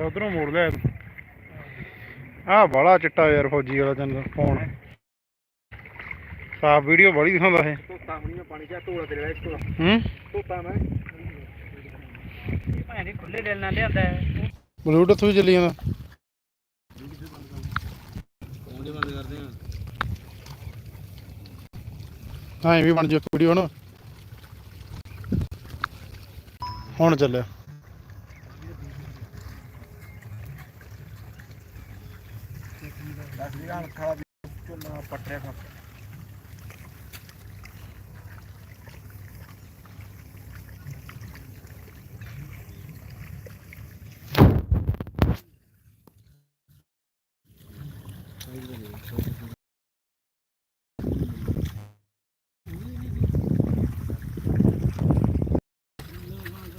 ਅੱਛਾ ਉਧਰੋਂ ਮੋੜ ਲਿਆ ਆ ਬੜਾ ਚਿੱਟਾ ਯਾਰ ਫੌਜੀ ਵਾਲਾ ਚੰਨ ਫੋਨ। ਸਾਫ਼ ਵੀਡੀਓ ਬੜੀ ਦਿਖਾਉਂਦਾ ਇਹ। ਧੋਤਾ ਹੁਣੀ ਮੈਂ ਪਾਣੀ ਚ ਧੋਲਾ ਤੇਰੇ ਵਿੱਚ ਧੋਲਾ ਹੂੰ? ਧੋਤਾ ਮੈਂ। ਇਹ ਭਾਵੇਂ ਖੁੱਲੇ ਦਿਲ ਨਾਲ ਲਿਆਂਦਾ ਹੈ। ਬਲੂਟੁੱਥ ਵੀ ਚੱਲੀ ਜਾਂਦਾ। ਉਹਦੇ ਬੰਦ ਕਰਦੇ ਆ ਹਾਂ ਇਹ ਵੀ ਬਣ ਜਾ ਵੀਡੀਓ ਹੁਣ ਹੁਣ ਚੱਲਿਆ ਦਸ ਵੀ ਹਾਲ ਖਾ ਚੁੱਲਾ ਪੱਟਿਆ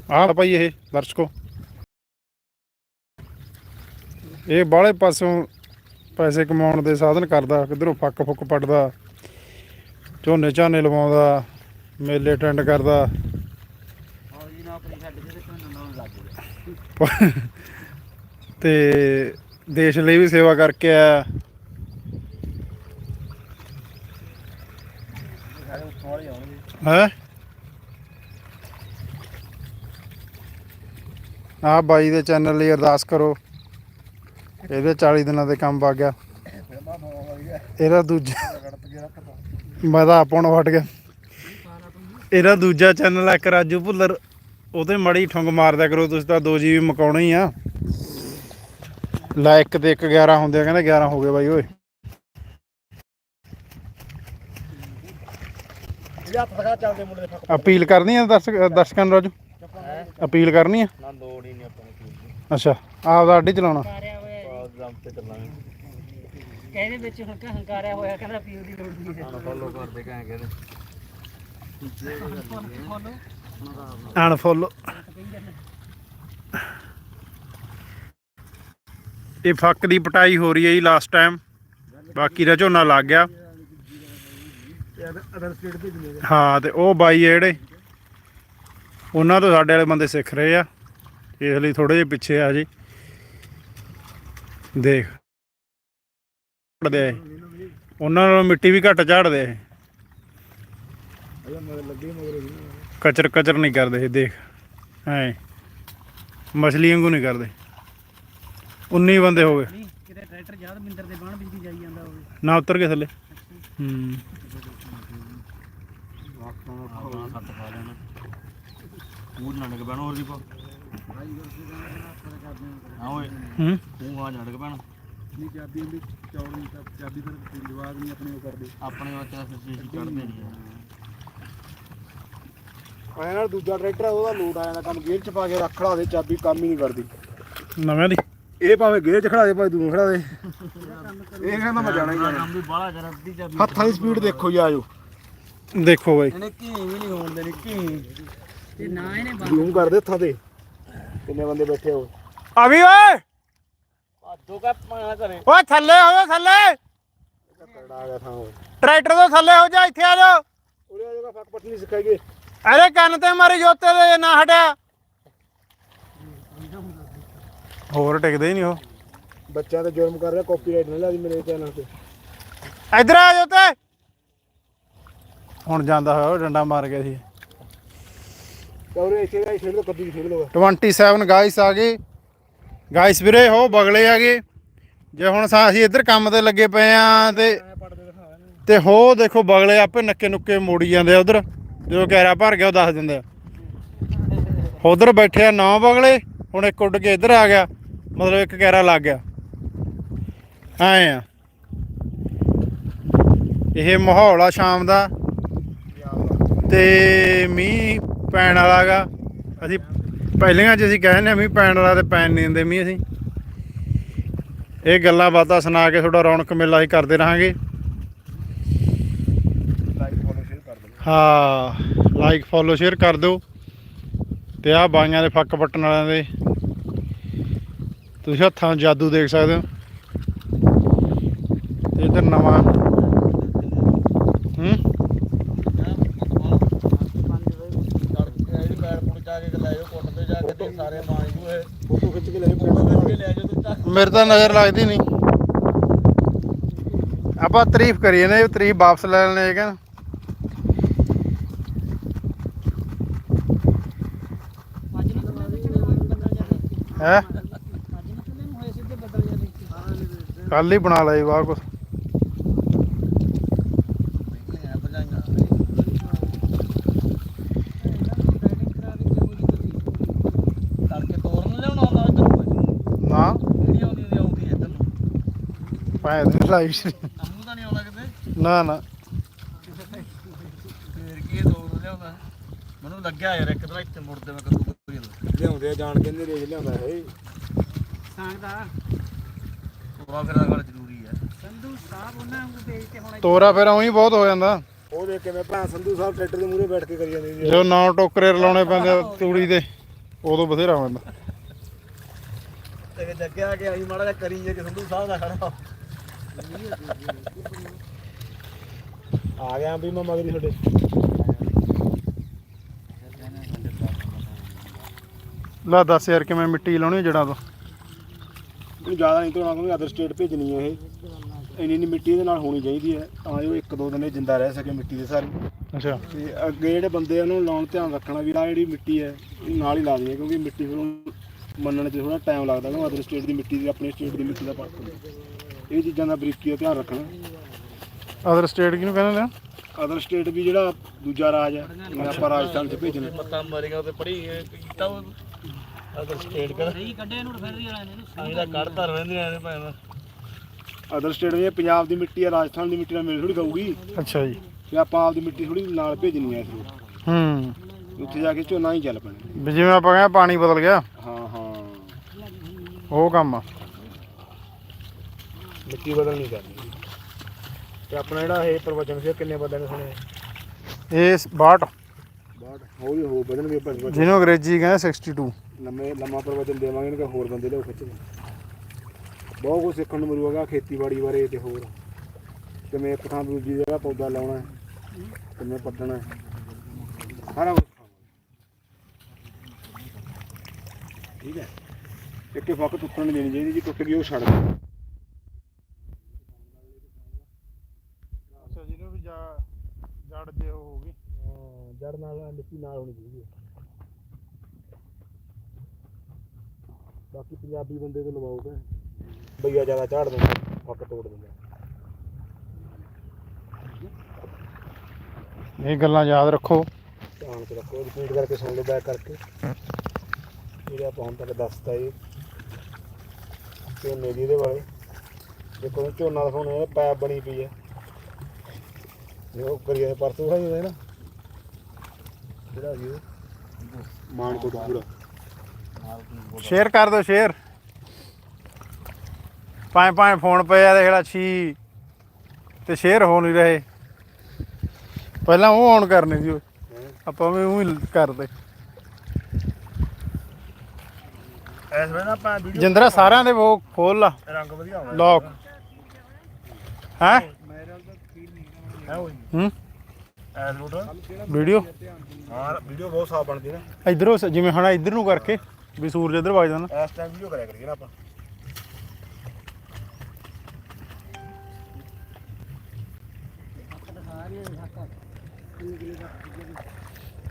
ਆਹ ਭਾਈ ਇਹ ਦਰਸ਼ਕੋ। ਇਹ ਬਾਹਲੇ ਪਾਸੋਂ ਪੈਸੇ ਕਮਾਉਣ ਦੇ ਸਾਧਨ ਕਰਦਾ, ਕਿਧਰੋਂ ਫੱਕ ਫੁੱਕ ਪੱਟਦਾ ਝੋਨੇ ਝਾਨੇ ਲਵਾਉਂਦਾ, ਮੇਲੇ ਅਟੈਂਡ ਕਰਦਾ। ਹਾਂ ਤੇ ਦੇਸ਼ ਲਈ ਵੀ ਸੇਵਾ ਕਰਕੇ ਆਇਆ। ਸਾਰੇ ਉੱਥੋਂ ਹੈ? ਆ ਬਾਈ ਦੇ ਚੈਨਲ ਲਈ ਅਰਦਾਸ ਕਰੋ। ਇਹਦੇ 40 ਦਿਨਾਂ ਦੇ ਕੰਮ ਵਗ ਗਿਆ। ਇਹਦਾ ਦੂਜਾ ਮੈਂ ਤਾਂ ਆਪੋਂ ਵਟ ਗਿਆ। ਇਹਦਾ ਦੂਜਾ ਚੈਨਲ ਹੈ ਰਾਜੂ ਭੁੱਲਰ। ਉਹਤੇ ਮੜੀ ਠੁੰਗ ਮਾਰਦਿਆ ਕਰੋ ਤੁਸੀਂ ਤਾਂ 2 ਜੀਬੀ ਮਕਾਉਣਾ ਹੀ ਆ ਲਾਇਕ ਤੇ 1 11 ਹੁੰਦੇ ਆ ਕਹਿੰਦੇ 11 ਹੋ ਗਏ ਬਾਈ ਓਏ। ਇਹ ਹੱਥ ਲਗਾ ਚੱਲਦੇ ਮੁੰਡੇ ਦੇ ਫੱਕ। ਅਪੀਲ ਕਰਨੀ ਆ ਦਰਸ਼ਕ ਦਰਸ਼ਕਾਂ ਨੂੰ ਰਾਜੂ? ਅਪੀਲ ਕਰਨੀ ਆ? ਨਾ ਲੋੜ ਹੀ ਨਹੀਂ ਆਪਾਂ ਨੂੰ ਅੱਛਾ ਆਪਦਾ ਅੱਡੀ ਚਲਾਉਣਾ। ਦਮ ਤੇ ਚੱਲਾਂਗੇ ਕਹਿੰਦੇ ਵਿੱਚ ਹੁਣ ਕਾ ਹੰਕਾਰਿਆ ਹੋਇਆ ਕਹਿੰਦਾ ਪੀਓ ਦੀ ਲੋੜ ਨਹੀਂ ਹੈ। ਫੋਲੋ ਕਰਦੇ ਕਹਾਂ ਕਹਿੰਦੇ ਅਨਫੋਲੋ ਇਹ ਫੱਕ ਦੀ ਪਟਾਈ ਹੋ ਰਹੀ ਹੈ ਜੀ ਲਾਸਟ ਟਾਈਮ ਬਾਕੀ ਦਾ ਝੋਨਾ ਲੱਗ ਗਿਆ। ਹਾਂ ਤੇ ਉਹ ਬਾਈ ਆ ਜਿਹੜੇ ਉਹਨਾਂ ਤੋਂ ਸਾਡੇ ਵਾਲੇ ਬੰਦੇ ਸਿੱਖ ਰਹੇ ਆ। ਇਸ ਲਈ ਥੋੜੇ ਜਿਹੇ ਪਿੱਛੇ ਆ ਜੀ। ਦੇਖ। ਝਾੜਦੇ ਆ ਇਹ। ਉਹਨਾਂ ਨਾਲੋਂ ਮਿੱਟੀ ਵੀ ਘੱਟ ਝਾੜਦੇ ਆ ਇਹ। ਅਜਾ ਮਗਰ ਲੱਗੇ ਮਗਰ ਕਚਰ ਕਚਰ ਨਹੀਂ ਕਰਦੇ ਇਹ ਦੇਖ। ਐ। ਮਛਲੀ ਵਾਂਗੂ ਨਹੀਂ ਕਰਦੇ। 19 ਬੰਦੇ ਹੋ ਗਏ। ਨਹੀਂ ਕਿਤੇ ਟਰੈਕਟਰ ਯਾਦ ਮਿੰਦਰ ਦੇ ਬਾਣ ਬਿਜਲੀ ਜਾਈ ਜਾਂਦਾ ਹੋਵੇ। ਨਾ ਉਤਰ ਕੇ ਥੱਲੇ। ਹੂੰ। ਸੱਤ ਪਾ ਲੈਣਾ ਮੂਡ ਨਾ ਨਿਕ ਪੈਣਾ ਹੋਰ ਦੀ ਪਾ। ਹਾਂ। ਤੂੰ ਆ ਜੜ ਕੇ ਪੈਣਾ ਨਹੀਂ ਚਾਬੀ ਦੀ ਚੌੜੀ ਚਾਬੀ ਫਿਰ ਜਵਾਬ ਨਹੀਂ ਆਪਣੇ ਉਹ ਕਰਦੇ। ਆਪਣੇ ਅਸੀਂ ਚੀਜ਼ ਕੱਢਦੇ ਨਹੀਂ ਆਇਆ ਨਾਲ ਦੂਜਾ ਟਰੈਕਟਰ ਆ, ਉਹਦਾ ਲੋਡ ਆ ਜਾਂਦਾ ਕੰਮ ਗੇਅਰ ਚ ਪਾ ਕੇ ਰੱਖ ਲਾ ਦੇ ਚਾਬੀ ਕੰਮ ਹੀ ਨਹੀਂ ਕਰਦੀ। ਨਵੇਂ ਦੀ। ਇਹ ਭਾਵੇਂ ਗੇਅਰ ਚ ਖੜਾ ਦੇ ਭਾਵੇਂ ਦੂਰ ਖੜਾ ਦੇ। ਇਹ ਕਹਿੰਦਾ ਮੈਂ ਜਾਣਾ ਹੀ ਜਾਣਾ। ਕੰਮ ਵੀ ਬਾਹਲਾ ਕਰ ਅੱਧੀ ਚਾਬੀ ਹੱਥਾਂ ਦੀ ਸਪੀਡ ਦੇਖੋ ਜੀ ਆਜੋ ਦੇਖੋ ਬਾਈ। ਇਹਨੇ ਕੀ ਵੀ ਨਹੀਂ ਹੋਣ ਦੇਣੀ ਕੀ ਤੇ ਨਾ ਇਹਨੇ ਬੰਦ ਜ਼ੂਮ ਕਰਦੇ ਹੱਥਾਂ ਤੇ। ਕਿੰਨੇ ਬੰਦੇ ਬੈਠੇ ਹੋ ਅਭੀ ਓਏ। ਆਜੋ ਕਾ ਪਾਣਾ ਕਰੇ ਓਏ ਥੱਲੇ ਹੋ ਜਾ ਥੱਲੇ। ਕਰੜਾ ਆ ਗਿਆ ਥਾਂ ਉਹ। ਟਰੈਕਟਰ ਤੋਂ ਥੱਲੇ ਹੋ ਜਾ ਇੱਥੇ ਆ ਜਾ। ਉਹਦੇ ਆ ਜਾਗਾ ਫੱਕ ਪੱਟਣੀ ਸਿਖਾਈਏ ਅਰੇ ਕੰਨ ਤੇ ਮਾਰੀ ਜੋਤੇ ਦੇ ਨਾ ਹਟਿਆ। ਹੋਰ ਟਿਕਦੇ ਹੀ ਨਹੀਂ ਉਹ। ਬੱਚਿਆਂ ਤੇ ਜੁਰਮ ਕਰ ਰਿਹਾ ਕਾਪੀਰਾਈਟ ਨਾ ਲਾ ਦੀ ਮੇਰੇ ਚੈਨਲ ਤੇ। ਇੱਧਰ ਆ ਜੋਤੇ। ਹੁਣ ਜਾਂਦਾ ਹੋਇਆ ਉਹ ਡੰਡਾ ਮਾਰ ਗਿਆ ਸੀ। ਕੌਰੇ ਇੱਥੇ ਦਾ ਖੇਡ ਲੋ ਕੱਦੀ ਖੇਡ ਲੋ 27 ਗਾਇਸ ਆ ਗਏ। ਗਾਇਸ ਵੀਰੇ ਹੋ ਬਗਲੇ ਆ ਗਏ। ਜੇ ਹੁਣ ਸਾ ਅਸੀਂ ਇੱਧਰ ਕੰਮ ਤੇ ਲੱਗੇ ਪਏ ਆ ਤੇ ਤੇ ਹੋ ਦੇਖੋ ਬਗਲੇ ਆਪੇ ਨੱਕੇ ਨੁੱਕੇ ਮੋੜੀ ਜਾਂਦੇ ਆ ਉਧਰ। ਜਦੋਂ ਕੈਰਾ ਭਰ ਗਿਆ ਉਹ ਦੱਸ ਦਿੰਦੇ ਆ। ਉਧਰ ਬੈਠੇ ਆ ਨੌ ਬਗਲੇ ਹੁਣ ਇੱਕ ਉੱਡ ਕੇ ਇੱਧਰ ਆ ਗਿਆ। ਮਤਲਬ ਇੱਕ ਕੈਰਾ ਲੱਗ ਗਿਆ। ਐ ਆ। ਇਹ ਮਾਹੌਲ ਆ ਸ਼ਾਮ ਦਾ। ਤੇ ਮੀਂਹ ਪੈਣ ਵਾਲਾਗਾ ਅਸੀਂ ਪਹਿਲੀਆਂ ਚ ਅਸੀਂ ਕਹਿੰਦੇ ਆ ਮੀਂਹ ਪੈਣ ਵਾਲਾ ਤੇ ਪੈਣ ਨਹੀਂ ਦਿੰਦੇ ਮੀਂਹ ਅਸੀਂ। ਇਹ ਗੱਲਾਂ ਬਾਤਾਂ ਸੁਣਾ ਕੇ ਥੋੜਾ ਰੌਣਕ ਮੇਲਾ ਹੀ ਕਰਦੇ ਰਹਾਂਗੇ। ਲਾਈਕ ਫੋਲੋ ਸ਼ੇਅਰ ਕਰ ਦਿਓ। ਹਾਂ ਲਾਈਕ ਫੋਲੋ ਸ਼ੇਅਰ ਕਰ ਦਿਓ। ਤੇ ਆਹ ਬਾਈਆਂ ਦੇ ਫੱਕ ਪੱਟਣ ਵਾਲਿਆਂ ਦੇ। ਤੁਸੀਂ ਹੱਥਾਂ ਜਾਦੂ ਦੇਖ ਸਕਦੇ ਹੋ। ਤੇ ਇਧਰ ਨਵਾਂ ਹੂੰ ਜਿਹੜੀ ਪੈਰ ਪੁੜ ਜਾ ਕੇ ਲੈ ਜਾਓ ਕੁੱਟ ਤੇ ਜਾ ਕੇ ਤੇ ਸਾਰੇ ਮਾਂ ਜੂ ਇਹ ਫੋਟੋ ਖਿੱਚ ਕੇ ਲੈ ਜਾਓ ਮੇਰੇ ਤਾਂ ਨਜ਼ਰ ਲੱਗਦੀ ਨਹੀਂ। ਆਪਾਂ ਤਾਰੀਫ ਕਰੀਏ ਨੇ ਤਾਰੀਫ ਵਾਪਸ ਲੈ ਲੈਣੇ ਕਹਿੰਦਾ। ਹੈ? ਅੱਜ ਨਾ ਕੱਲੇ ਨੂੰ ਹੋਏ ਸਿੱਧੇ ਬੱਦਲ ਜਾਂਦੇ ਕੱਲ ਹੀ ਬਣਾ ਲਈ ਵਾਹ ਕੁਛ ਬੈਟਿੰਗ ਕਰਾ ਕੇ ਕਿਹੋ ਜੀ ਤੁਸੀਂ ਤੜਕੇ ਤੋਰਨ ਲਿਆਉਣਾ ਹੁੰਦਾ ਇੱਧਰ ਨੂੰ ਨਾ ਜਿਹੜੀ ਆਉਂਦੀ ਹੁੰਦੀ ਆਉਂਦੀ ਇੱਧਰ ਨੂੰ ਦੇ ਲਾਈਵ ਸਾਨੂੰ ਤਾਂ ਨਹੀਂ ਆਉਂਦਾ ਕਿਤੇ? ਨਾ ਨਾ। ਫੇਰ ਕੀ ਇਹ ਤੋਰਨ ਲਿਆਉਂਦਾ। ਮੈਨੂੰ ਲੱਗਿਆ ਯਾਰ ਇੱਕ ਤਰ੍ਹਾਂ ਇੱਥੇ ਮੁੜਦੇ ਮੈਂ ਕਦੋਂ ਕੋਈ ਲਿਆਉਂਦੇ ਆ ਜਾਣ ਕੇ ਰੇਜ ਲਿਆਉਂਦਾ ਇਹ। ਸਾਂਗ ਦਾ। ਤੋਰਾ ਫੇਰਾ ਗੱਲ ਜ਼ਰੂਰੀ ਹੈ ਸੰਧੂ ਸਾਹਿਬ ਉਹਨਾਂ ਨੂੰ ਵੇਚ ਕੇ ਹੁਣ ਤੋਰਾ ਫਿਰ ਉਹੀ ਬਹੁਤ ਹੋ ਜਾਂਦਾ। ਉਹ ਦੇਖ ਕਿਵੇਂ ਭੈਣ ਸੰਧੂ ਸਾਹਿਬ ਟਰੈਕਟਰ ਦੇ ਮੂਹਰੇ ਬੈਠ ਕੇ ਕਰੀ ਜਾਂਦੀ ਸੀ। ਜਦੋਂ ਨੌ ਟੋਕਰੇ ਰਲਾਉਣੇ ਪੈਂਦੇ ਆ ਤੂੜੀ ਦੇ ਉਦੋਂ ਬਥੇਰਾ ਹੋ ਜਾਂਦਾ ਤੇ ਲੱਗਿਆ ਕਿ ਅਸੀਂ ਮਾੜਾ ਜਿਹਾ ਕਰੀ ਜੇ ਕਿ ਸੰਧੂ ਸਾਹਿਬ ਦਾ ਖੜਾ ਆ ਗਿਆ ਵੀ ਮੈਂ ਮਗਰੀ ਤੁਹਾਡੇ। ਲੈ ਦੱਸ ਯਾਰ ਕਿਵੇਂ ਮਿੱਟੀ ਲਾਉਣੀ ਜੜਾਂ ਤੋਂ? ਇਹਨੂੰ ਜ਼ਿਆਦਾ ਨਹੀਂ ਧੋਣਾ ਕਿਉਂਕਿ ਅਦਰ ਸਟੇਟ ਭੇਜਣੀ ਹੈ ਇਹ। ਇੰਨੀ ਇੰਨੀ ਮਿੱਟੀ ਇਹਦੇ ਨਾਲ ਹੋਣੀ ਚਾਹੀਦੀ ਹੈ ਤਾਂ ਜੋ ਇੱਕ ਦੋ ਦਿਨ ਇਹ ਜਿੰਦਾ ਰਹਿ ਸਕੇ ਮਿੱਟੀ ਦੇ ਸਾਰੀ। ਅੱਛਾ। ਤੇ ਅੱਗੇ ਜਿਹੜੇ ਬੰਦੇ ਆ ਉਹਨੂੰ ਲਾਉਣ ਧਿਆਨ ਰੱਖਣਾ ਵੀ ਆ ਜਿਹੜੀ ਮਿੱਟੀ ਹੈ ਇਹ ਨਾਲ ਹੀ ਲਾ ਦਈਏ ਕਿਉਂਕਿ ਮਿੱਟੀ ਫਿਰ ਉਹਨੂੰ ਮੰਨਣ 'ਚ ਥੋੜਾ ਟਾਈਮ ਲੱਗਦਾ ਕਿਉਂਕਿ ਅਦਰ ਸਟੇਟ ਦੀ ਮਿੱਟੀ ਦੀ ਆਪਣੀ ਸਟੇਟ ਦੀ ਮਿੱਟੀ ਦਾ ਫ਼ਰਕ ਹੁੰਦਾ ਇਹ ਚੀਜ਼ਾਂ ਦਾ ਬਰੀਕੀ ਦਾ ਧਿਆਨ ਰੱਖਣਾ। ਅਦਰ ਸਟੇਟ ਕਿਹਨੂੰ ਕਹਿੰਦੇ ਨੇ? ਅਦਰ ਸਟੇਟ ਵੀ ਜਿਹੜਾ ਦੂਜਾ ਰਾਜ ਹੈ ਜਿਵੇਂ ਆਪਾਂ ਰਾਜਸਥਾਨ 'ਚ ਭੇਜਣਾ ਪੱਤਾ ਮਾਰੇਗਾ ਤੇ ਪੜੀ ਕੀਤਾ ਅਦਰ ਸਟੇਟ ਕਰ ਨਹੀਂ ਕੱਢੇ ਨੂੰ ਫਿਰ ਵਾਲਿਆਂ ਨੇ ਅਸੀਂ ਤਾਂ ਕੱਢ ਧਰ ਰਹਿੰਦੇ ਆ ਭਾਵੇਂ। ਅਦਰ ਸਟੇਟ ਵੀ ਪੰਜਾਬ ਦੀ ਮਿੱਟੀ ਹੈ ਰਾਜਸਥਾਨ ਦੀ ਮਿੱਟੀ ਨਾਲ ਮਿਲ ਥੋੜੀ ਖਾਊਗੀ। ਅੱਛਾ ਜੀ। ਤੇ ਆਪਾਂ ਆਪਦੀ ਮਿੱਟੀ ਥੋੜੀ ਨਾਲ ਭੇਜਣੀ ਹੈ ਇਸ ਨੂੰ। ਹੂੰ। ਉੱਥੇ ਜਾ ਕੇ ਝੋਨਾ ਹੀ ਚੱਲ ਪੈਣਾ। ਵੀ ਜਿਵੇਂ ਆਪਾਂ ਕਹਿੰਦੇ ਪਾਣੀ ਬਦਲ ਗਿਆ। ਹਾਂ ਹਾਂ। ਉਹ ਕੰਮ ਆ। ਮਿੱਟੀ ਬਦਲਣੀ ਕਰਨੀ। ਤੇ ਆਪਣਾ ਜਿਹੜਾ ਇਹ ਪ੍ਰਵਚਨ ਸੀ ਕਿੰਨੇ ਬੰਦਿਆਂ ਨੇ ਸੁਣਿਆ ਇਹ 62 ਬਾਅਦ ਹੌਲੀ ਹੋ ਬਦਲਣਗੇ ਪ੍ਰਵਚਨ ਜਿਹਨੂੰ ਅੰਗਰੇਜ਼ੀ ਕਹਿੰਦੇ 62 ਲੰਮੇ ਲੰਮਾ ਪ੍ਰਵਚਨ ਦੇਵਾਂਗੇ ਇਹਨਾਂ ਹੋਰ ਬੰਦੇ ਲਿਓ ਖਿੱਚ ਬਹੁਤ ਕੁਝ ਸਿੱਖਣ ਨੂੰ ਮਿਲੂਗਾ ਖੇਤੀਬਾੜੀ ਬਾਰੇ ਤੇ ਹੋਰ। ਕਿਵੇਂ ਇੱਕ ਥਾਂ ਤੋਂ ਦੂਜੀ ਜਗ੍ਹਾ ਪੌਦਾ ਲਾਉਣਾ ਹੈ, ਕਿਵੇਂ ਪੱਟਣਾ ਹੈ। ਸਾਰਾ ਕੁਝ ਠੀਕ ਹੈ? ਇੱਕੇ ਫੱਕ ਟੁੱਟਣ ਨਹੀਂ ਦੇਣੀ ਚਾਹੀਦੀ ਜੀ ਟੁੱਟ ਗਈ ਉਹ ਛੱਡ ਦੇ ਅੱਛਾ ਜਿਹਨੂੰ ਵੀ ਜੜ ਜੇ ਉਹ ਹੋ ਗਈ ਹਾਂ ਜੜ ਨਾਲ ਹੋਣੀ ਚਾਹੀਦੀ ਹੈ। ਬਾਕੀ ਪੰਜਾਬੀ ਬੰਦੇ ਤੋਂ ਲਵਾਓਗੇ ਬਈਆ ਜ਼ਿਆਦਾ ਝਾੜ ਦਿੰਦਾ ਫੱਕ ਤੋੜ ਦਿੰਦਾ ਇਹ ਗੱਲਾਂ ਯਾਦ ਰੱਖੋ। ਧਿਆਨ ਚ ਰੱਖੋ ਰਿਪੀਟ ਕਰਕੇ ਸੁਣ ਲਓ ਬੈਕ ਕਰਕੇ। ਜਿਹੜੇ ਆਪਾਂ ਹੁਣ ਤੱਕ ਦੱਸਤਾ ਇਹ ਝੋਨੇ ਦੀ ਇਹਦੇ ਬਾਰੇ। ਦੇਖੋ ਝੋਨਾ ਦਿਖਾਉਣੇ ਇਹ ਪੈਪ ਬਣੀ ਪਈ ਹੈ। ਇਹ ਉਹ ਕਰੀਏ ਪਰਸੋਂ ਖਾਈ ਹੋਇਆ ਨਾ। ਜੀ ਪੂਰਾ ਸ਼ੇਅਰ ਕਰ ਦਿਓ ਸ਼ੇਅਰ। ਪੰਜ ਪੰਜ ਫੋਨ ਪਏ ਆ ਦੇਖ ਲੈ ਛੀ ਤੇ ਸ਼ੇਅਰ ਹੋ ਨਹੀਂ ਰਹੇ। ਪਹਿਲਾਂ ਉਹ ਔਨ ਕਰਨੇ ਸੀ ਉਹ। ਆਪਾਂ ਵੀ ਉਹ ਹੀ ਕਰਦੇ। ਐਸ ਵੇਲੇ ਨਾ ਆਪਾਂ ਵੀਡੀਓ ਜਿੰਦਰਾ ਸਾਰਿਆਂ ਦੇ ਉਹ ਖੋਲ ਲਾ। ਰੰਗ ਵਧੀਆ ਆਉਂਦਾ ਲੌਕ ਹੈ? ਹੈ ਉਹ। ਹੂੰ? ਰੂਟ। ਵੀਡੀਓ? ਹਾਂ ਵੀਡੀਓ ਬਹੁਤ ਸਾਫ਼ ਬਣਦੀ ਨਾ। ਇਧਰੋਂ ਜਿਵੇਂ ਹੁਣ ਇਧਰ ਨੂੰ ਕਰਕੇ ਵੀ ਸੂਰਜ ਇਧਰ ਵਜਦਾ ਨਾ ਇਸ ਟਾਈਮ ਵੀਡੀਓ ਕਰਿਆ ਕਰੀਏ ਨਾ ਆਪਾਂ।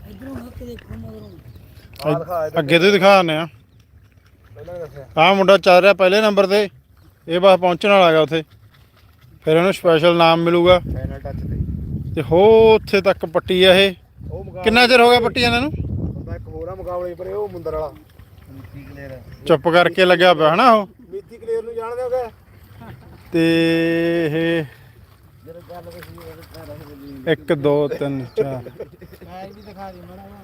ਇਧਰੋਂ ਹੱਕ ਦੇਖੋ ਮਗਰੋਂ ਆਹ ਦਿਖਾ ਇਹ ਅੱਗੇ ਤੋਂ ਹੀ ਦਿਖਾ ਦਿੰਦੇ ਆ। ਪਹਿਲਾਂ ਹੀ ਦੱਸਿਆ। ਆਹ ਮੁੰਡਾ ਚੱਲ ਰਿਹਾ ਪਹਿਲੇ ਨੰਬਰ ਤੇ। ਇਹ ਬਸ ਪਹੁੰਚਣ ਵਾਲਾ ਹੈਗਾ ਉੱਥੇ। ਫਿਰ ਇਹਨੂੰ ਸਪੈਸ਼ਲ ਨਾਮ ਮਿਲੂਗਾ। ਫਾਈਨਲ ਟੱਚ ਤੇ। ਤੇ ਹੋ ਉੱਥੇ ਤੱਕ ਪੱਟੀ ਆ ਇਹ। ਉਹ ਕਿੰਨਾ ਚਿਰ ਹੋ ਗਿਆ ਪੱਟੀ ਇਹਨਾਂ ਨੂੰ? ਹੁੰਦਾ ਇੱਕ ਹੋਰ ਆ ਮੁਕਾਬਲੇ ਪਰ ਉਹ ਮੁੰਦਰ ਵਾਲਾ। ਚੁੱਪ ਕਰਕੇ ਲੱਗਿਆ ਪਿਆ ਹਨਾ ਉਹ? ਮੀਤੀ ਕਲੀਅਰ ਨੂੰ ਜਾਣਦੇ ਹੋਗੇ? ਤੇ ਇਹ 1 2 3 4 ਪੈਰ ਵੀ ਦਿਖਾ ਦੇ ਮੜਾ ਵਾ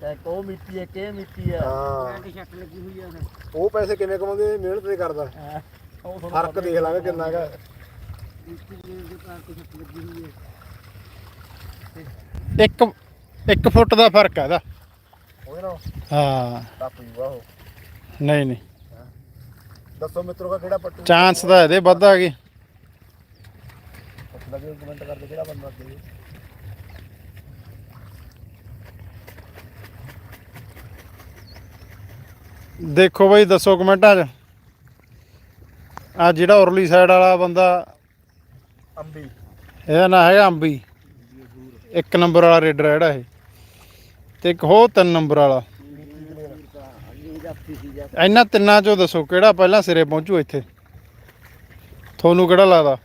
ਤੇ ਕੋ ਮਿੱਟੀ ਹੈ ਕਿ ਮਿੱਟੀ ਹੈ ਹਾਂ। ਪੈਂਟ ਸ਼ਰਟ ਲੱਗੀ ਹੋਈ ਆ ਉਹ ਪੈਸੇ ਕਿਵੇਂ ਕਮਾਉਂਦੇ ਮਿਹਨਤ ਤੇ ਕਰਦਾ। ਉਹ ਫ਼ਰਕ ਦੇਖ ਲਾਂਗੇ ਕਿੰਨਾ ਹੈਗਾ ਇੱਕ 1 ਫੁੱਟ ਦਾ ਫ਼ਰਕ ਹੈ ਇਹਦਾ। ਹਾਂ। ਟੱਪ ਜੂਗਾ ਉਹ। ਨਹੀਂ ਨਹੀਂ। ਦੱਸੋ ਮਿੱਤਰੋ ਦਾ ਕਿਹੜਾ ਪੱਟੂ? ਚਾਂਸ ਤਾਂ ਇਹਦੇ ਵੱਧ ਆ ਗਏ। ਪੁੱਛਦਾ ਕਿ ਕਮੈਂਟ ਕਰਦੇ ਕਿਹੜਾ ਬੰਦਾ ਅੱਗੇ ਦੇਖੋ ਬਈ ਦੱਸੋ ਕਮੈਂਟਾਂ 'ਚ। ਆ ਜਿਹੜਾ ਉਰਲੀ ਸਾਈਡ ਵਾਲਾ ਬੰਦਾ ਅੰਬੀ। ਇਹਦਾ ਨਾਂ ਹੈਗਾ ਅੰਬੀ। ਇੱਕ ਨੰਬਰ ਵਾਲਾ ਰੇਡਰ ਹੈ ਜਿਹੜਾ ਇਹ। ਤੇ ਇੱਕ ਹੋ ਤਿੰਨ ਨੰਬਰ ਵਾਲਾ। ਇਹਨਾਂ ਤਿੰਨਾਂ ਚੋਂ ਦੱਸੋ ਕਿਹੜਾ ਪਹਿਲਾਂ ਸਿਰੇ ਪਹੁੰਚੂ ਇੱਥੇ। ਤੁਹਾਨੂੰ ਕਿਹੜਾ ਲੱਗਦਾ?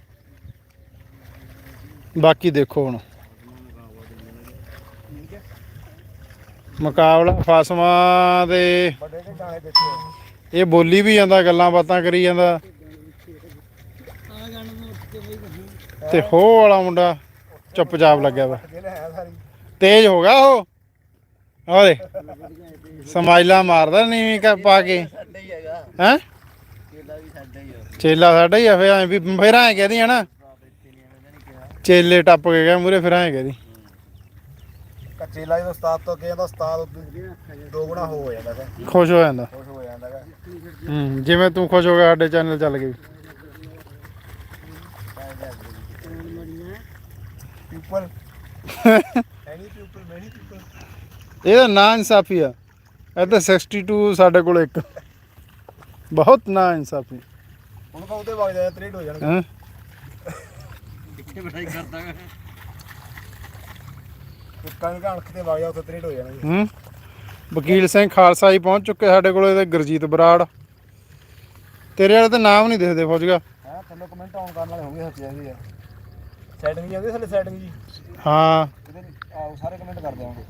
ਬਾਕੀ ਦੇਖੋ ਹੁਣ। ਮੁਕਾਬਲਾ ਫਾਸਮਾਂ ਦੇ ਇਹ ਬੋਲੀ ਵੀ ਜਾਂਦਾ ਗੱਲਾਂ ਬਾਤਾਂ ਕਰੀ ਜਾਂਦਾ। ਤੇ ਹੋ ਵਾਲਾ ਮੁੰਡਾ ਚੁੱਪਚਾਪ ਲੱਗਿਆ ਵਾ। ਹੈ ਤੇਜ਼ ਹੋ ਗਿਆ ਉਹ? ਆਵੇ ਸਮਾਈਲਾ ਮਾਰਦਾ ਨੀਵੀਂ ਕ ਪਾ ਕੇ। ਹੀ? ਹੈ ਹੀ ਚੇਲਾ ਸਾਡਾ ਹੀ ਆ ਫੇ ਐ ਵੀ ਫੇਰ ਐ ਕਹਦੀ ਹਨਾ। ਚੇਲੇ ਟੱਪ ਕੇ ਗਿਆ ਮੂਰੇ ਫਿਰ ਐ ਕਹਦੀ। ਕੱਚੇ ਲਾਈ ਦਾ ਉਸਤਾਦ ਤੋਂ ਕਹਿੰਦਾ ਉਸਤਾਦ ਦੋ ਗੁਣਾ ਹੋ ਜਾਂਦਾ ਹੈ ਖੁਸ਼ ਹੋ ਜਾਂਦਾ। ਖੁਸ਼ ਹੋ ਜਾਂਦਾ ਹੈ ਹੂੰ ਜਿਵੇਂ ਤੂੰ ਖੁਸ਼ ਹੋ ਗਿਆ ਸਾਡੇ ਚੈਨਲ ਚੱਲ ਗਈ people any people many people ਇਹਦਾ ਨਾਂ ਇਨਸਾਫੀ ਆ। ਇਹ ਤਾਂ 62 ਸਾਡੇ ਕੋਲ ਇੱਕ। ਬਹੁਤ ਨਾਂ ਇਨਸਾਫੀ। ਹੁਣ ਤਾਂ ਉਹਦੇ ਵਗ ਜਾਇਆ ਤ੍ਰੇਡ ਹੋ ਜਾਣਗੇ। ਹੈ? ਕਿੱਥੇ ਬੜਾਈ ਕਰਦਾ ਵੀ ਘਾਣਖ ਤੇ ਵਗ ਜਾ ਉੱਥੇ ਤ੍ਰੇਡ ਹੋ ਜਾਣਗੇ। ਹੂੰ? ਵਕੀਲ ਸਿੰਘ ਖਾਲਸਾ ਜੀ ਪਹੁੰਚ ਚੁੱਕੇ ਸਾਡੇ ਕੋਲ ਇਹਦੇ ਗੁਰਜੀਤ ਬਰਾੜ। ਤੇਰੇ ਵਾਲੇ ਤਾਂ ਨਾਮ ਨਹੀਂ ਦਿਖਦੇ ਫੌਜਗਾ ਹਾਂ ਥੱਲੇ ਕਮੈਂਟ ਆਨ ਕਰਨ ਵਾਲੇ ਹੋਣਗੇ ਸੱਚੀ ਆ ਸੈਟਿੰਗ ਜਾਂਦੀ ਥੱਲੇ ਸੈਟਿੰਗ ਜੀ? ਹਾਂ। ਆਓ ਸਾਰੇ ਕਮੈਂਟ ਕਰ ਦਿਆਂਗੇ।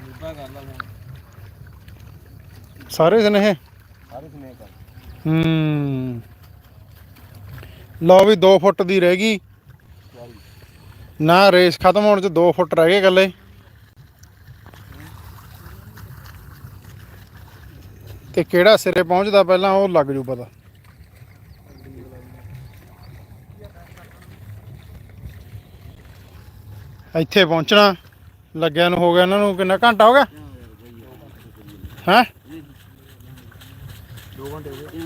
ਮੁੱਦਾ ਕਰ ਲਾ ਹੁਣ। ਸਾਰੇ ਸਨੇਹ? ਸਾਰੇ ਸੁਨੇ ਕਰ। ਹੂੰ। ਲਓ ਵੀ 2 ਫੁੱਟ ਦੀ ਰਹਿ ਗਈ। ਨਾ ਰੇਸ ਖਤਮ ਹੋਣ ਚ 2 ਫੁੱਟ ਰਹਿ ਗਏ ਇਕੱਲੇ। ਤੇ ਕਿਹੜਾ ਸਿਰੇ ਪਹੁੰਚਦਾ ਪਹਿਲਾਂ ਉਹ ਲੱਗ ਜੂ ਪਤਾ। ਇੱਥੇ ਪਹੁੰਚਣਾ। ਲੱਗਿਆ ਨੂੰ ਹੋ ਗਿਆ ਇਹਨਾਂ ਨੂੰ ਕਿੰਨਾ ਘੰਟਾ ਹੋ ਗਿਆ? ਹੈ? ਦੋ ਘੰਟੇ ਹੋ ਗਏ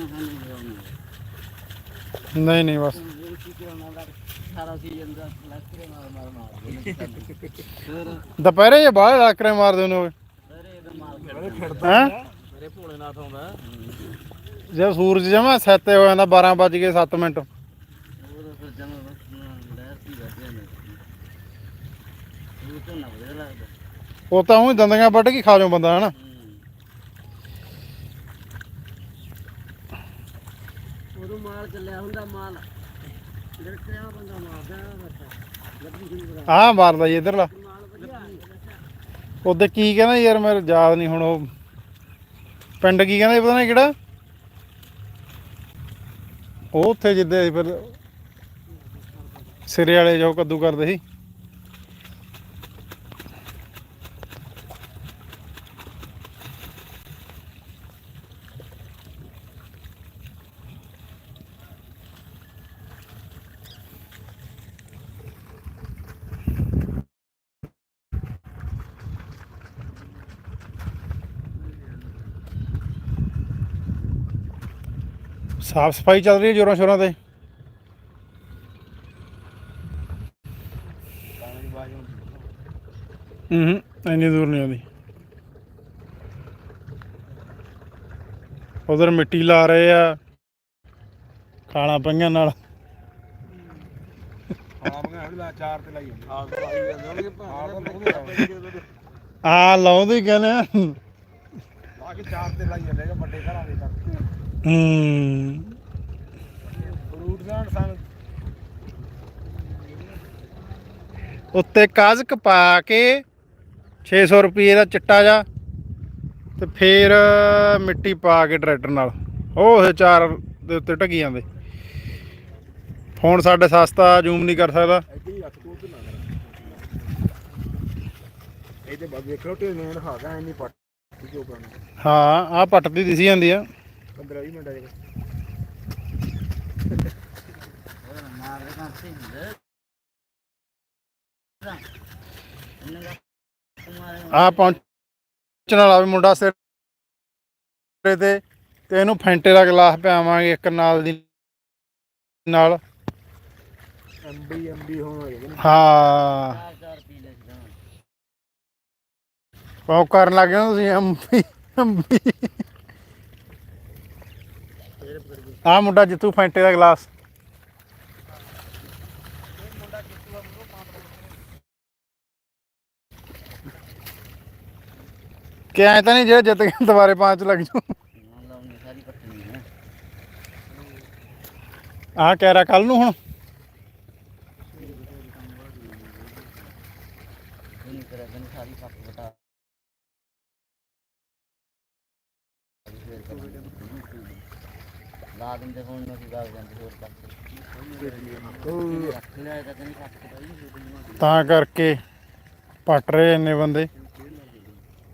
ਨਹੀਂ ਨਹੀਂ ਬਸ। ਦੁਪਹਿਰੇ ਜੇ ਬਾਹਰ ਲੱਕਰੇ ਮਾਰਦੇ ਨੇ ਹੈ? ਜੇ ਸੂਰਜ ਜਮਾ ਸੱਤੇ ਹੋ ਜਾਂਦਾ 12 ਵੱਜ ਕੇ 7 ਮਿੰਟ ਉਹ ਫਿਰ ਜਮਾ ਲਹਿਰ ਸੀ ਬੈਠੇ ਨੇ ਉਹ ਤੋਂ ਨਾ ਵਧੀਆ ਲੱਗਦਾ ਉਹ ਤਾਂ ਉਹ ਦੰਦੀਆਂ ਵੱਢ ਕੇ ਖਾ ਜਾਓ ਬੰਦਾ ਹਨਾ? ਉਦੋਂ ਮਾਲ ਚੱਲਿਆ ਹੁੰਦਾ ਮਾਲ। ਲੜਕਿਆ ਬੰਦਾ ਮਾਰਦਾ ਲੱਭੀ ਜਿੰਦ ਬਰਾ ਆਹ ਮਾਰਦਾ ਜੀ ਇਧਰਲਾ। ਮਾਲ ਵਧੀਆ। ਉਹਦੇ ਕੀ ਕਹਿੰਦਾ ਯਾਰ ਮੇਰੇ ਯਾਦ ਨਹੀਂ ਹੁਣ ਉਹ। ਪਿੰਡ ਕੀ ਕਹਿੰਦਾ ਪਤਾ ਨਹੀਂ ਕਿਹੜਾ? ਉਹ ਉੱਥੇ ਜਿੱਦੇ ਫਿਰ ਸਿਰੇ ਵਾਲੇ ਜੋ ਕੱਦੂ ਕਰਦੇ ਸੀ। ਸਾਫ਼ ਸਫ਼ਾਈ ਚੱਲ ਰਹੀ ਹੈ ਜੋਰਾਂ ਸ਼ੋਰਾਂ ਤੇ? ਹੂੰ ਇੰਨੀ ਦੂਰ ਨਹੀਂ ਆਉਂਦੀ। ਉਧਰ ਮਿੱਟੀ ਲਾ ਰਹੇ ਆ। ਖਾਣਾ ਪਈਆਂ ਨਾਲ। ਆ ਲਾਉਂਦੇ ਕਹਿੰਦੇ ਆ। ਕੇ ਚਾਰ ਤੇ ਲਾਈ ਜਾਂਦੇ ਵੱਡੇ ਘਰਾਂ ਦੇ ਕਰਕੇ ਹੂੰ। ਫਰੂਟ ਇਨਸਾਨ ਉੱਤੇ ਕਾਜ਼ਕ ਪਾ ਕੇ 600 ਰੁਪਏ ਦਾ ਚਿੱਟਾ ਜਾ ਤੇ ਫੇਰ ਮਿੱਟੀ ਪਾ ਕੇ ਟਰੈਕਟਰ ਨਾਲ। ਉਹ ਚਾਰ ਦੇ ਉੱਤੇ ਢੱਕੀ ਜਾਂਦੇ। ਫੋਨ ਸਾਡੇ ਸਸਤਾ ਜ਼ੂਮ ਨਹੀਂ ਕਰ ਸਕਦਾ। ਇਹਦੇ ਬਾਅਦ ਵੇਖੋ ਤੇ ਨੇ ਦਿਖਾਦਾ ਇੰਨੀ ਪੱਟ ਕਿਉਂ ਕਰਨਾ? ਹਾਂ ਆ ਪੱਟਦੀ ਦਿਸੀ ਜਾਂਦੀ ਆ। 15 20 ਮਿੰਟਾਂ ਦੇ ਆ ਪਹੁੰਚਣ ਵਾਲਾ ਵੀ ਮੁੰਡਾ ਸਿਰ ਤੇ ਤੇ ਇਹਨੂੰ ਫੈਂਟੇ ਦਾ ਗਲਾਸ ਪਿਆਵਾਂਗੇ ਇੱਕ ਨਾਲ ਦੀ ਨਾਲ। ਐਮਬੀ ਐਮਬੀ ਹੋਣ ਹਾਂ ਕਰਨ ਲੱਗ ਤੁਸੀਂ ਐਮਪੀ ਆ ਮੁੰਡਾ ਜਿੱਤੂ ਫੈਂਟੇ ਦਾ ਗਲਾਸ। ਕਿ ਐ ਤਾਂ ਨਹੀਂ ਜਿਹੜਾ ਜਿੱਤ ਗਿਆ ਦੁਬਾਰੇ ਪੰਜ ਲੱਗ ਜੂ ਆਹ ਕਹਿ ਕੱਲ ਨੂੰ ਹੁਣ ਉਹਨੂੰ ਕਰਿਆ ਬਨ ਸਾਰੀ ਪੱਟ ਬਟਾ ਫੇਰ ਕਰਾਂਗੇ। ਦਿੰਦੇ ਹੁਣ ਨੂੰ ਜਾਂਦੇ ਹੋਰ ਤਾਂ ਨਹੀਂ ਕਰਕੇ ਪੱਟ ਰਹੇ ਇੰਨੇ ਬੰਦੇ।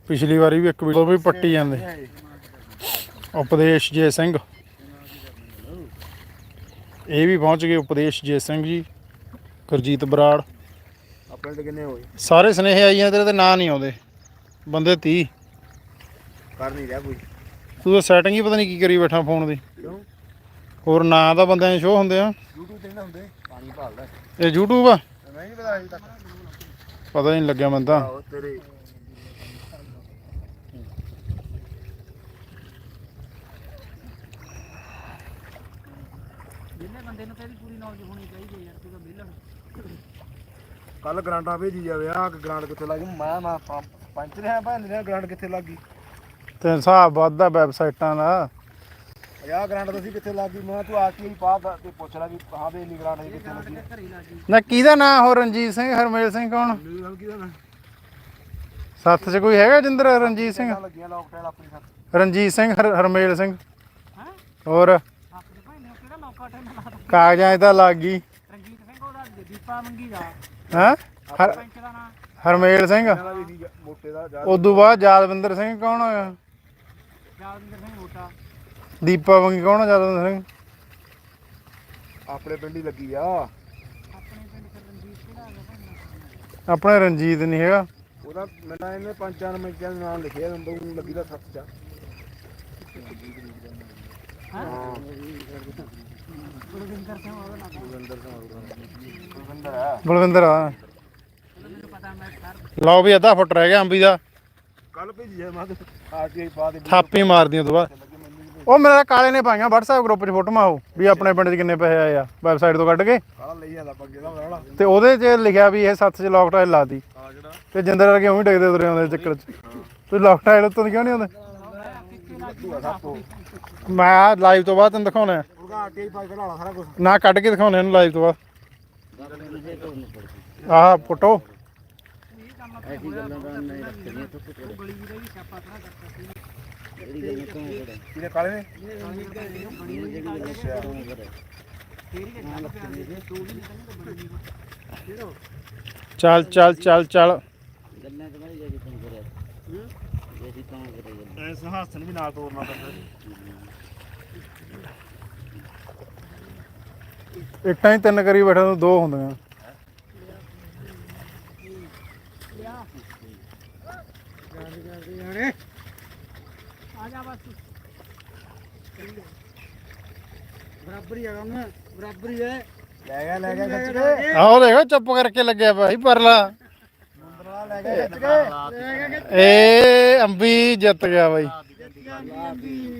ਪਿਛਲੀ ਵਾਰੀ ਵੀ ਇੱਕ ਵੀਡੀਓ ਵੀ ਪੱਟੀ ਜਾਂਦੇ। ਉਪਦੇਸ਼ ਜੇ ਸਿੰਘ। ਇਹ ਵੀ ਪਹੁੰਚ ਗਏ ਉਪਦੇਸ਼ ਜੇ ਸਿੰਘ ਜੀ ਗੁਰਜੀਤ ਬਰਾੜ। ਆਪਣੇ ਤੇ ਕਿੰਨੇ ਹੋਏ? ਸਾਰੇ ਸਨੇਹ ਆਈ ਜਾਂਦੇ ਤੇਰੇ ਤੇ ਨਾਂ ਨਹੀਂ ਆਉਂਦੇ। ਬੰਦੇ 30 ਕਰ ਨਹੀਂ ਰਿਹਾ ਕੋਈ। ਤੂੰ ਤਾਂ ਸੈਟਿੰਗ ਹੀ ਪਤਾ ਨਹੀਂ ਕੀ ਕਰੀ ਬੈਠਾ ਫੋਨ ਦੀ ਕਿਉਂ? ਹੋਰ ਨਾਂ ਤਾਂ ਬੰਦਿਆਂ ਦੇ ਸ਼ੋਅ ਹੁੰਦੇ ਆ। YouTube ਤੇ ਨਾ ਹੁੰਦੇ ਪਾਣੀ ਭਾਲਦਾ। ਇਹ YouTube ਆ? ਨਹੀਂ ਪਤਾ ਅਜੇ ਤੱਕ। ਪਤਾ ਹੀ ਨਹੀਂ ਲੱਗਿਆ ਮੈਨੂੰ ਤਾਂ। ਆਹੋ ਤੇਰੇ। ਜਿੰਨੇ ਬੰਦੇ ਨੂੰ ਤੇਰੀ ਪੂਰੀ ਨੌਲੇਜ ਹੋਣੀ ਚਾਹੀਦੀ ਹੈ ਯਾਰ ਤੂੰ ਤਾਂ ਵਿਹਲਾ। ਕੱਲ ਗ੍ਰਾਂਟਾਂ ਭੇਜੀ ਜਾਵੇ ਆ ਗ੍ਰਾਂਟ ਕਿੱਥੇ ਲੱਗ ਗਈ? ਮੈਂ ਮੈਂ ਪੰਚ ਰਿਹਾ ਭੈਣ ਨੇ ਗ੍ਰਾਂਟ ਕਿੱਥੇ ਲੱਗ ਗਈ? ਤੇ ਹਿਸਾਬ ਵੱਧਦਾ ਵੈਬਸਾਈਟਾਂ ਦਾ। ਆ ਗ੍ਰਾਂਟ ਦੱਸੀ ਕਿੱਥੇ ਲੱਗ ਗਈ। ਮੈਂ ਤੂੰ ਆ ਕੇ ਹੀ ਪਾ ਦਾ ਤੇ ਪੁੱਛ ਲੈ ਵੀ ਹਾਂ ਵੀ ਇੰਨੀ ਗ੍ਰਾਂਟ ਕਿੱਥੇ ਲੱਗੀ ਹੀ। ਲੱਗ ਗਈ ਨਾ ਕਿਹਦਾ ਨਾਂ ਹੋ ਰਣਜੀਤ ਸਿੰਘ ਹਰਮੇਲ ਸਿੰਘ ਕੌਣ? ਦਾ ਸੱਤ 'ਚ ਕੋਈ ਹੈਗਾ ਜਿੰਦਰ ਰਣਜੀਤ ਸਿੰਘ? ਲੱਗੀਆਂ ਲੋਕਟਾਈਲ ਆਪਣੀ ਸਾਥ? ਰਣਜੀਤ ਸਿੰਘ ਹਰ- ਹਰਮੇਲ ਸਿੰਘ। ਹਾਂ? ਹੋਰ? ਕਾਗਜ਼ਾਂ 'ਚ ਤਾਂ ਲੱਗ ਗਈ। ਰਣਜੀਤ ਸਿੰਘ ਉਹਦਾ ਦੀਪਾ ਮੰਗੀ ਦਾ। ਹਾਂ? ਦਾ ਨਾਂ। ਹਰਮੇਲ ਸਿੰਘ? ਦਾ ਵੀ ਸੀ ਮੋਟੇ ਦਾ ਜਾ ਉਦੋਂ ਬਾਅਦ ਯਾਦਵਿੰਦਰ ਸਿੰਘ ਕੌਣ ਹੋਇਆ? ਦੀਪਾ ਵੰਗੀ ਕੌਣ ਆ ਯਾਦਵਿੰਦਰ ਸਿੰਘ ਆਪਣੇ ਪਿੰਡ ਹੀ ਲੱਗੀ ਆ। ਆਪਣੇ ਪਿੰਡ ਚ ਰਣਜੀਤ ਕਿਹੜਾ ਆ ਗਿਆ ਭਾਈ ਆਪਣੇ ਰਣਜੀਤ ਨਹੀਂ ਹੈਗਾ। ਉਹਦਾ ਮੈਨੂੰ ਇਹਨੇ ਪੰਜਾਂ ਮਿੰਟਾਂ ਦਾ ਨਾਮ ਲਿਖਿਆ ਨੰਬਰ ਨੂੰ ਲੱਗੀ ਦਾ ਸੱਤ ਚ ਹਾਂ? ਗੁਰਵਿੰਦਰ ਸਿੰਘ ਉਹਦਾ ਨਾਂ ਗੁਰਵਿੰਦਰ ਸਿੰਘ ਗੁਰਵਿੰਦਰ ਆ। ਬਲਵਿੰਦਰ ਆ ਲਓ ਵੀ ਅੱਧਾ ਫੁੱਟ ਰਹਿ ਗਿਆ ਅੰਬੀ ਦਾ। ਕੱਲ ਭੇਜੀ ਜਾ ਮੈਂ ਆਰਟੀਆਈ ਪਾ ਦੇ। ਥਾਪੀ ਮਾਰਦੀ ਉਹ ਤੋਂ ਬਾਅਦ। ਉਹ ਮੇਰੇ ਕਾਲੇ ਨੇ ਪਾਈਆਂ WhatsApp ਗਰੁੱਪ 'ਚ ਫੋਟੋਆਂ ਉਹ ਵੀ ਆਪਣੇ ਪਿੰਡ 'ਚ ਕਿੰਨੇ ਪੈਸੇ ਆਏ ਆ ਵੈਬਸਾਈਟ ਤੋਂ ਕੱਢ ਕੇ ਕਾਲਾ ਲਈ ਜਾਂਦਾ ਪੱਗੇ ਦਾ ਵਾਲਾ ਤੇ ਉਹਦੇ 'ਚ ਲਿਖਿਆ ਵੀ ਇਹ ਸੱਤ 'ਚ ਲੌਕਟਾਈਲ ਲਾਤੀ ਆ ਜਿਹੜਾ ਤੇ ਜਿੰਦਰ ਵਰਗੇ ਉਵੇਂ ਡਿੱਗਦੇ ਤੁਰੇ ਆਉਂਦੇ ਚੱਕਰ 'ਚ ਤੂੰ ਲੌਕਟਾਈਲ ਉੱਤੋਂ ਦੀ ਕਿਉਂ ਨਹੀਂ ਆਉਂਦੇ ਮੈਂ ਲਾਈਵ ਤੋਂ ਬਾਅਦ ਤੈਨੂੰ ਦਿਖਾਉਣਾ ਹੈ। ਉਹਦਾ ਆਰਟੀਆਈ ਪਾ ਕੇ ਲਾ ਸਾਰਾ ਕੁਝ ਨਾ ਕੱਢ ਕੇ ਦਿਖਾਉਣਾ ਇਹਨੂੰ ਲਾਈਵ ਤੋਂ ਬਾਅਦ ਆਹ ਫੋਟੋ ਐਸੀ ਗੱਲਾਂ ਦਾ ਨਹੀਂ ਰੱਖਣੀਆਂ ਤੂੰ ਕਿਹੜੇ ਗਲੀ ਦੀ ਵੀ ਸਿਆਪਾ ਖੜਾ ਸੀ ਤੋਂ ਕਿਹਨੇ ਕਾਲੇ ਨੇ? ਤੋਂ ਚੱਲ ਤੂੰ ਤਾਂ ਚੱਲ ਚੱਲ ਚੱਲ। ਗੱਲਾਂ ਤੋਂ ਨਹੀਂ ਜਿਹੜੀ ਤੂੰ ਕਰੇ ਜਿਹੜੀ ਤੂੰ ਕਰੇ ਗੱਲ ਐ ਸੁਹਾਸਨ ਵੀ ਨਾਲ ਤੋੜਨਾ ਪੈਂਦਾ ਇੱਟਾਂ ਹੀ ਤਿੰਨ ਕਰੀ ਬੈਠਾ ਨੂੰ ਦੋ ਹੁੰਦੀਆਂ ਆ ਜਾ ਬਸ ਬਰਾਬਰੀ ਆ ਕੰਮ ਬਰਾਬਰੀ ਹੈ ਲੈ ਗਿਆ ਲੈ ਗਿਆ ਖਿੱਚ ਕੇ। ਆਹੋ ਦੇਖੋ ਚੁੱਪ ਕਰਕੇ ਲੱਗਿਆ ਭਾਈ ਪਰਲਾ। ਮੁੰਦਰਾ ਲੈ ਗਿਆ ਖਿੱਚ ਕੇ। ਏ ਅੰਬੀ ਜਿੱਤ ਗਿਆ ਬਾਈ।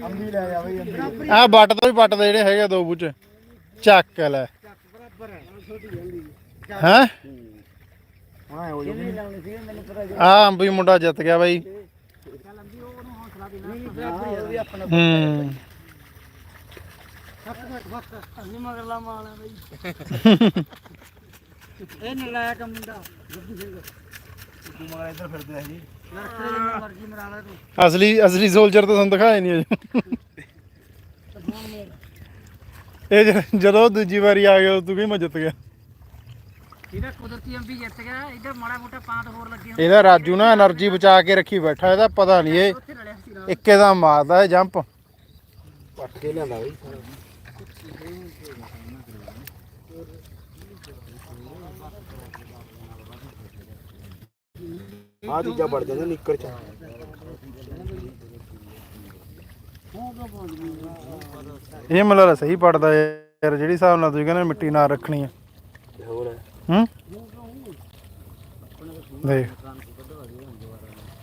ਅੰਬੀ ਲੈ ਗਿਆ ਬਈ ਅੰਬੀ। ਆਹ ਬੱਟ ਤੋਂ ਵੀ ਪੱਟ ਦੇ ਜਿਹੜੇ ਹੈਗੇ ਦੋ ਬੁੱਚ ਚੱਕ ਲੈ। ਬਰਾਬਰ ਹੈ। ਛੋਟੀ ਜਾਂਦੀ ਆ ਅੰਬੀ ਮੁੰਡਾ ਜਿੱਤ ਗਿਆ ਬਾਈ ਚੱਲ ਅੰਦੀ ਉਹ ਉਹਨੂੰ ਹੌਸਲਾ ਦੇਣਾ ਨਹੀਂ ਉਹ ਵੀ ਆਪਣਾ ਹੂੰ। ਅਸਲੀ ਅਸਲੀ ਸੋਲਜਰ ਤਾਂ ਸਾਨੂੰ ਦਿਖਾਇਆ ਨਹੀਂ ਇਹ ਜਦੋਂ ਦੂਜੀ ਵਾਰੀ ਆ ਗਿਆ ਤੂੰ ਵੀ ਮੈਂ ਜਿੱਤ ਗਿਆ? ਇਹਦਾ ਕੁਦਰਤੀ ਅੰਬੀ ਜਿੱਤ ਗਿਆ ਇਹਦਾ ਮਾੜਾ ਮੋਟਾ ਪਾਂਤ ਹੋਰ ਲੱਗੇ ਇਹਦਾ ਰਾਜੂ ਨਾ એનર્ਜੀ ਬਚਾ ਕੇ ਰੱਖੀ ਬੈਠਾ ਇਹਦਾ ਪਤਾ ਨਹੀਂ ਇਹ। ਇੱਕੇ ਦਾ ਮਾਰਦਾ ਇਹ ਜੰਪ ਪੱਟ ਕੇ ਲਿਆਂਦਾ ਬਈ। ਆ ਚੀਜ਼ਾਂ ਵੜ ਜਾਂਦੀਆਂ ਨਿੱਕਰ ਚ। ਇਹ ਲੱਗਦਾ ਸਹੀ ਪੜਦਾ ਯਾਰ ਜਿਹੜੀ ਹਿਸਾਬ ਨਾਲ ਤੁਸੀਂ ਕਹਿੰਦੇ ਮਿੱਟੀ ਨਾਲ ਰੱਖਣੀ ਹੈ। ਹੋਰ। ਹੂੰ? ਦੇਖ।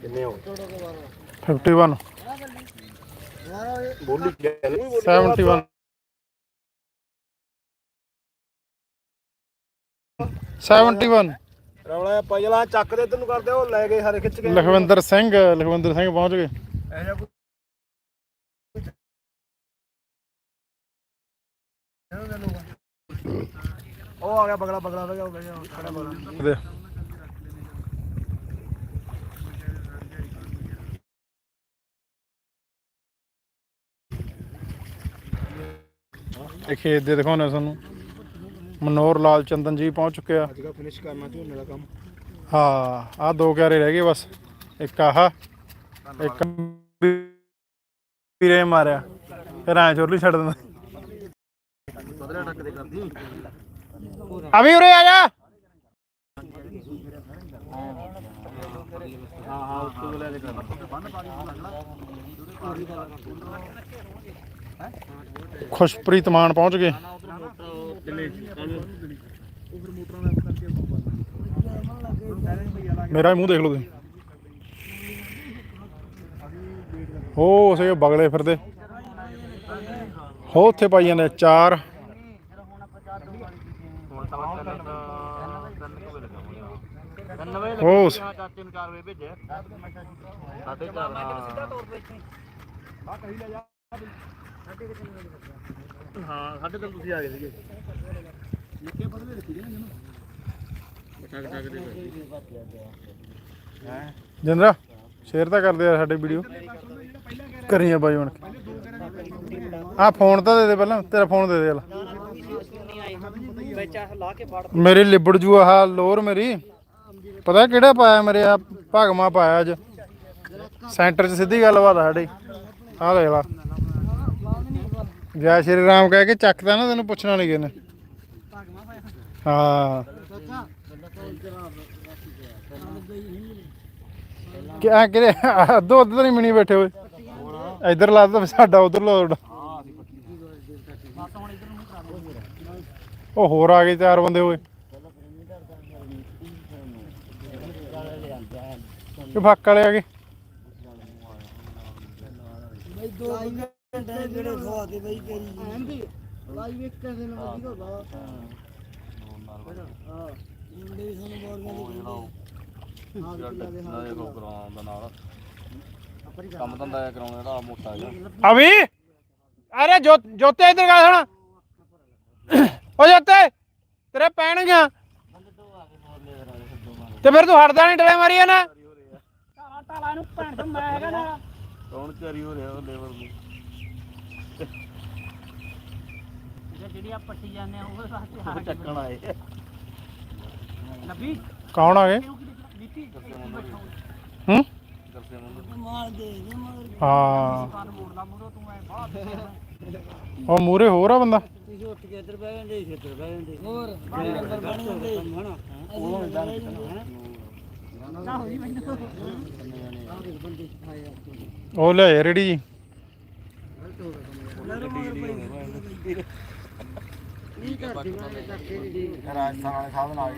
ਕਿੰਨੇ ਹੋ 51 ਬੋਲੀ ਗੱਲ 71 71 ਰੌਲਾ ਪਹਿਲਾਂ ਚੱਕ ਦੇ ਤੈਨੂੰ ਕਰਦੇ ਉਹ ਲੈ ਗਏ ਸਾਰੇ ਖਿੱਚ ਕੇ। ਲਖਵਿੰਦਰ ਸਿੰਘ ਲਖਵਿੰਦਰ ਸਿੰਘ ਪਹੁੰਚ ਗਏ। ਉਹ ਆ ਗਿਆ ਬਗਲਾ ਬਗਲਾ ਗਿਆ ਖੜਾ ਬਗਲਾ। ਇਹ ਖੇਤ ਦੇ ਦਿਖਾਉਣੇ ਤੁਹਾਨੂੰ। ਮਨੋਹਰ ਲਾਲ ਚੰਦਨ ਜੀ ਪਹੁੰਚ ਚੁੱਕੇ ਆ। ਅੱਜ ਕਾ ਫਿਨਿਸ਼ ਕਰਨਾ ਝੋਨੇ ਦਾ ਕੰਮ। ਹਾਂ ਆ ਦੋ ਕਿਆਰੇ ਰਹਿ ਗਏ ਬਸ। ਇੱਕ ਆਹ ਇੱਕ ਵੀਰੇ ਮਾਰਿਆ। ਫਿਰ ਐ ਚੋਰਲੀ ਛੱਡ ਦਿੰਦਾ। ਦੇ ਅਭੀ ਉਰੇ ਆ ਜਾ। ਹਾਂ ਹਾਂ ਉਸ ਤੋਂ ਲੈ ਦੇ ਕਰ ਖੁਸ਼ਪ੍ਰੀਤ ਮਾਨ ਪਹੁੰਚ ਗਏ। ਮੇਰਾ ਹੀ ਮੂੰਹ ਦੇਖ ਲਓ ਤੁਸੀਂ। ਹੋ ਸੇ ਬਗਲੇ ਫਿਰਦੇ। ਹੋ, ਉੱਥੇ ਪਾਈ ਜਾਂਦੇ ਚਾਰ। ਹੋ ਲੱਗਾ ਚਾਚੇ ਨੂੰ 4 ਵੇ ਭੇਜਿਆ ਸਾਢੇ ਚਾਰ ਹਾਂ ਹਾਂ, ਸਾਡੇ ਤੋਂ ਤੁਸੀਂ ਆ ਗਏ ਸੀਗੇ। ਨਿੱਕੇ ਪੜਦੇ ਰੱਖੀ ਦੇ ਨਾ ਟਕ ਟਕ ਦੇ ਜਿੰਦਰਾ ਸ਼ੇਅਰ ਤਾਂ ਕਰਦੇ ਆ ਸਾਡੇ ਵੀਡੀਓ। ਕਰੀਏ ਬਾਈ ਹੁਣ। ਆ ਫੋਨ ਤਾਂ ਦੇ ਦੇ ਪਹਿਲਾਂ, ਤੇਰਾ ਫੋਨ ਦੇ ਦੇ ਚੱਲ ਮੇਰੀ ਲਿਬੜ ਜੂ ਆਹ ਲੋਰ ਮੇਰੀ। ਪਤਾ ਕਿਹੜਾ ਪਾਇਆ ਮੇਰੇ ਆ, ਭਗਮਾ ਪਾਇਆ ਅੱਜ। ਸੈਂਟਰ 'ਚ ਸਿੱਧੀ ਗੱਲਬਾਤ ਆ ਸਾਡੀ। ਆਹ ਦੇਖ ਲਾ। ਜੈ ਸ਼੍ਰੀ ਰਾਮ ਕਹਿ ਕੇ ਚੱਕਦਾ ਨਾ, ਤੈਨੂੰ ਪੁੱਛਣਾ ਨਹੀਂ ਕਿਨੇ ਹਾਂ। ਕਿਆ ਕਿਰੇ ਅੱਧੋ ਅੱਧ ਨਹੀਂ ਮਿਣੀ ਬੈਠੇ ਹੋਏ। ਇੱਧਰ ਲਾ ਤਾਂ ਸਾਡਾ ਉਧਰ ਲੋੜ ਉਹ ਹੋਰ ਆ ਗਏ ਚਾਰ ਬੰਦੇ ਹੋਏ। ਕਿ ਫੱਕ ਵਾਲੇ ਆ ਗਏ। ਜਿਹੜੇ ਖਵਾ ਦੇ ਬਈ ਤੇਰੀ ਲਾਈਵ ਇੱਕ ਕਰਦੇ ਨਾ ਵਧੀਆ ਹੁੰਦਾ ਹਾਂ। ਮੁੰਡੇ ਵੀ ਸਾਨੂੰ ਬੋਲ ਗਏ ਨਾ ਇਹ ਕੋ ਕਰਾਉਣ ਦਾ ਨਾਲ। ਕੰਮ ਧੰਦਾ ਇਹ ਕਰਾਉਣਾ ਜਿਹੜਾ ਆਹ ਮੋਟਾ ਜਿਹਾ। ਅਭੀ ਅਰੇ ਜੋ ਜੋਤੇ ਇੱਧਰ ਗਾ ਸੁਣ। ਓ ਜੋਤੇ ਤੇਰੇ ਪੈਣਗੀਆਂ ਤੇ ਫਿਰ ਤੂੰ ਹਟਦਾ ਨਹੀਂ ਡਰੇ ਮਾਰੀ ਨਾ ਕੌਣ ਚਾਰੀ ਹੋ ਰਿਹਾ ਉਹ ਲੇਬਰ ਨੂੰ? ਜਿਹੜੀ ਆ ਪੱਟੀ ਜਾਂਦੇ ਆ ਉਹ ਵਾਸਤੇ ਉਹ ਚੱਕਣ ਆਏ ਨਬੀ ਕੌਣ ਆ ਗਏ? ਹੂੰ ਮਾਰ ਦੇ ਦੇ ਮਗਰ ਹਾਂ? ਕੰਨ ਮੋੜਦਾ ਮੂਰੋ ਤੂੰ ਐ ਬਾਹਰ ਉਹ ਮੂਰੇ ਹੋਰ ਆ ਬੰਦਾ? ਤੁਸੀਂ ਉੱਠ ਕੇ ਇੱਧਰ ਬਹਿ ਜਾਂਦੇ ਸੀ ਇੱਧਰ ਬਹਿ ਜਾਂਦੇ ਹੋਰ ਅੰਦਰ ਬਣ ਜਾਂਦੇ ਹਨਾ ਉਹ ਇਦਾਂ ਨਾ ਹੋਈ ਮੈਨੂੰ। ਉਹ ਲੈ ਰੇੜੀ ਜੀ ਨਹੀਂ ਕਰਦੀ ਮੈਂ ਕਰਕੇ ਦੀ ਰਾਜਸਥਾਨ ਵਾਲੇ ਸਾਹਬ ਨਾਲ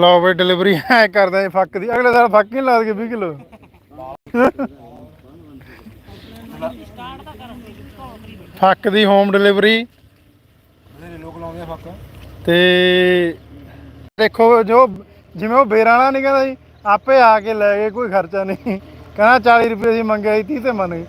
ਲਓ ਬਈ ਡਿਲੀਵਰੀ ਐ ਕਰਦਾ ਇਹ ਫੱਕ ਦੀ। ਅਗਲੇ ਸਾਲ ਫੱਕ ਹੀ ਲਾ ਕੇ 20 ਕਿਲੋ। ਫੱਕ ਦੀ ਹੋਮ ਡਿਲੀਵਰੀ ਬਥੇਰੇ ਲੋਕ ਲਾਉਂਦੇ ਆ ਫੱਕ ਤੇ ਦੇਖੋ ਜੋ ਜਿਵੇਂ ਉਹ ਬੇਰਾਂ ਵਾਲਾ ਨਹੀਂ ਕਹਿੰਦਾ ਜੀ, ਆਪੇ ਆ ਕੇ ਲੈ ਗਏ, ਕੋਈ ਖਰਚਾ ਨਹੀਂ। ਕਹਿੰਦਾ 40 ਰੁਪਏ ਦੀ ਮੰਗਿਆ ਸੀ 30 ਤੇ ਮੰਨ ਗਏ।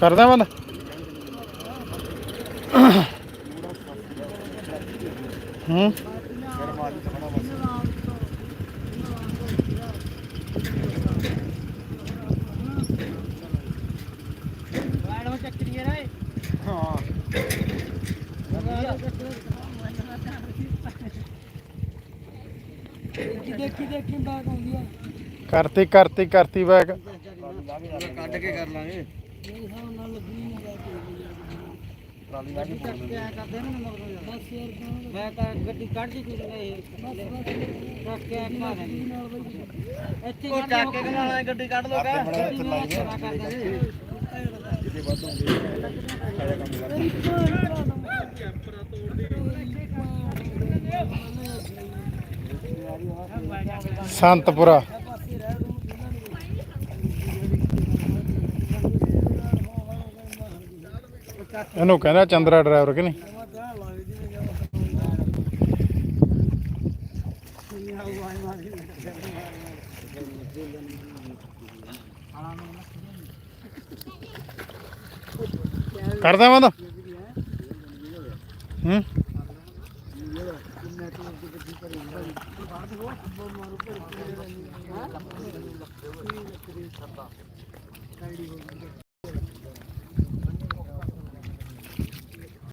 ਕਰਦਾ ਬੰਦ। ਹੂੰ। ਬਾਗ ਕਰਤੀ ਕਰਤੀ ਕਰਤੀ ਬੈਕ ਕੱਢ ਕੇ ਕਰ ਲਾਂਗੇ ਮੇਰੇ ਹਿਸਾਬ ਨਾਲ ਲੱਗੀ ਨਹੀਂ ਟਰਾਲੀ ਚੱਕ ਕੇ ਆਇਆ ਕਰਦੇ ਨੇ ਮਗਰੋਂ ਬਸ ਯਾਰ ਮੈਂ ਤਾਂ ਗੱਡੀ ਕੱਢ ਦੀ ਤੂੰ ਨਹੀਂ ਚੱਕ ਕੇ ਆ ਇੱਥੇ ਉਹ ਚੱਕ ਕੇ ਨਾਲ ਗੱਡੀ ਕੱਢ ਲੋ ਕਿਤੇ ਵੱਧ ਹੋਣਗੇ ਆਇਆ ਕੰਮ ਕਰ ਸੰਤਪੁਰਾ। ਇਹਨੂੰ ਕਹਿੰਦਾ ਚੰਦਰਾ ਡਰਾਈਵਰ ਕਿ ਨਹੀਂ? ਕਰਦਾ ਬੰਦ ਹੂੰ?